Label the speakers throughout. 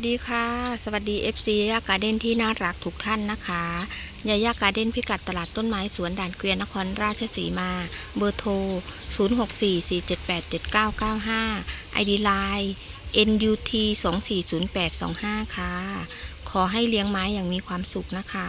Speaker 1: สดีค่ะ สวัสดี FC ยายาการ์เด้นที่น่ารักทุกท่านนะคะยายาการ์เด้นพิกัดตลาดต้นไม้สวนด่านเกวียนนครราชสีมา เบอร์โทร 0644787995 ID Line NUT 240825 ค่ะ ขอให้เลี้ยงไม้อย่างมีความสุขนะคะ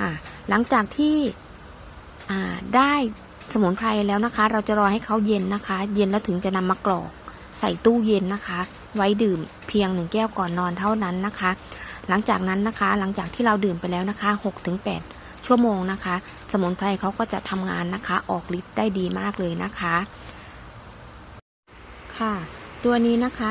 Speaker 1: อ่าหลังจากที่อ่าได้สมุนไพรแล้วนะคะ เราจะรอให้เขาเย็นนะคะ เย็นแล้วถึงจะนำมากรอกใส่ตู้เย็นนะคะ ไว้ดื่มเพียงหนึ่งแก้วก่อนนอนเท่านั้นนะคะ หลังจากนั้นนะคะ หลังจากที่เราดื่มไปแล้วนะคะ6-8ชั่วโมงนะคะ สมุนไพรเขาก็จะทำงานนะคะ ออกฤทธิ์ได้ดีมากเลยนะคะ ค่ะ ตัวนี้นะคะ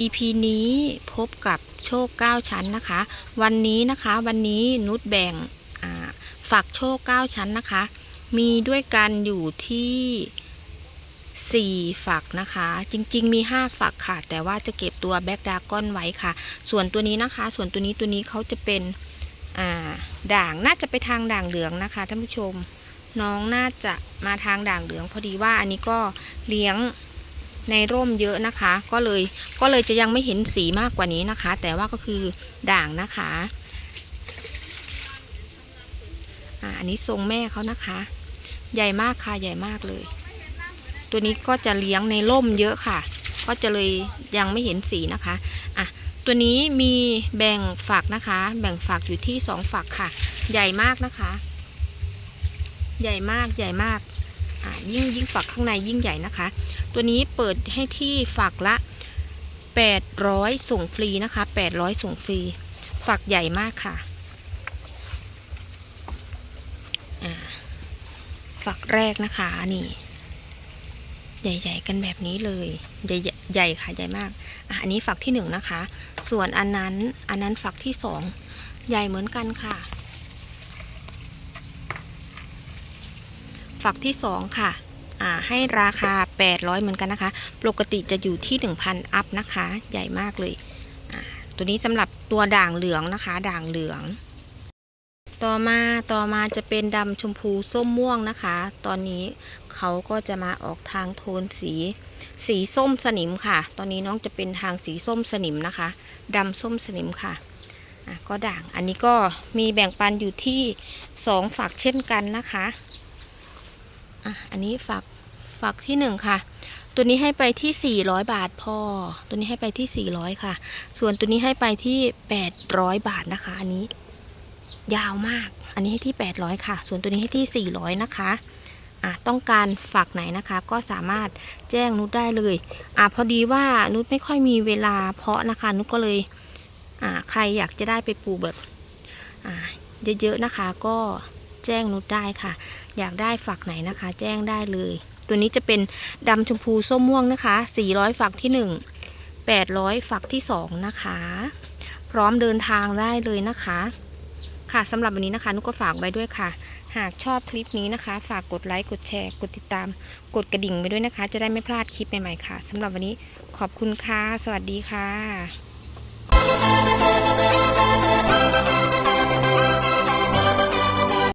Speaker 1: EP นี้พบกับโชค 9 ชั้นนะคะ วันนี้นะคะวันนี้นุชแบ่งอ่าฝักโชค 9 ชั้นนะคะ มีด้วยกันอยู่ที่ 4 ฝักนะคะ จริงๆมี 5 ฝักค่ะ แต่ว่าจะเก็บตัวแบ็กดาก้อนไว้ค่ะ ส่วนตัวนี้นะคะ ส่วนตัวนี้ตัวนี้เขาจะเป็นด่างน่าจะไปทางด่างเหลืองนะคะท่านผู้ชมน้องน่าจะมาทางด่างเหลือง พอดีว่าอันนี้ก็เลี้ยง ในร่มเยอะนะคะ ก็เลยก็เลยจะยังไม่เห็นสีมากกว่านี้นะคะ แต่ว่าก็คือด่างนะคะอ่าอันนี้ทรงแม่เขานะคะ ใหญ่มากค่ะใหญ่มากเลย ตัวนี้ก็จะเลี้ยงในร่มเยอะค่ะ ก็จะเลยยังไม่เห็นสีนะคะอะตัวนี้มีแบ่งฝักนะคะ แบ่งฝักอยู่ที่สองฝักค่ะ ใหญ่มากนะคะ ใหญ่มากใหญ่มาก ยิ่งยิ่งฝักข้างในยิ่งใหญ่นะคะ ตัวนี้เปิดให้ที่ฝักละ 800 ส่งฟรีนะคะ 800 ส่งฟรี ฝักใหญ่มากค่ะฝักแรกนะคะนี่ ใหญ่ ๆ กันแบบนี้เลย ใหญ่ใหญ่ค่ะใหญ่มากอะอันนี้ฝักที่หนึ่งนะคะ ส่วนอันนั้นอันนั้นฝักที่สองใหญ่เหมือนกันค่ะ ฝักที่สองค่ะให้ราคา 800 เหมือนกันนะคะ ปกติจะอยู่ที่ 1,000 อัพนะคะ ใหญ่มากเลย ตัวนี้สำหรับตัวด่างเหลืองนะคะ ด่างเหลือง ต่อมาต่อมาจะเป็นดำชมพูส้มม่วงนะคะ ตอนนี้เขาก็จะมาออกทางโทนสี สีส้มสนิมค่ะ ตอนนี้น้องจะเป็นทางสีส้มสนิมนะคะดำส้มสนิมค่ะอะก็ด่าง อันนี้ก็มีแบ่งปันอยู่ที่ 2 ฝักเช่นกันนะคะ อะอันนี้ฝักฝักที่หนึ่งค่ะ ตัวนี้ให้ไปที่400บาทพอ ตัวนี้ให้ไปที่400ค่ะ ส่วนตัวนี้ให้ไปที่800บาทนะคะ อันนี้ ยาวมาก อันนี้ให้ที่800ค่ะ ส่วนตัวนี้ให้ที่400นะคะอะต้องการฝักไหนนะคะ ก็สามารถแจ้งนุชได้เลยอะพอดีว่านุชไม่ค่อยมีเวลาเพาะนะคะ นุชก็เลยอ่าใครอยากจะได้ไปปลูกแบบอ่าเยอะๆนะคะก็ แจ้งนุชได้ค่ะ อยากได้ฝักไหนนะคะ แจ้งได้เลย ตัวนี้จะเป็นดำชมพูส้มม่วงนะคะ 400 ฝักที่ 1 800 ฝักที่ 2 นะคะ พร้อมเดินทางได้เลยนะคะ ค่ะสำหรับวันนี้นะคะนุกก็ฝากไว้ด้วยค่ะ หากชอบคลิปนี้นะคะ ฝากกดไลค์กดแชร์กดติดตาม กดกระดิ่งไปด้วยนะคะ จะได้ไม่พลาดคลิปใหม่ๆค่ะสำหรับวันนี้ขอบคุณค่ะ สวัสดีค่ะ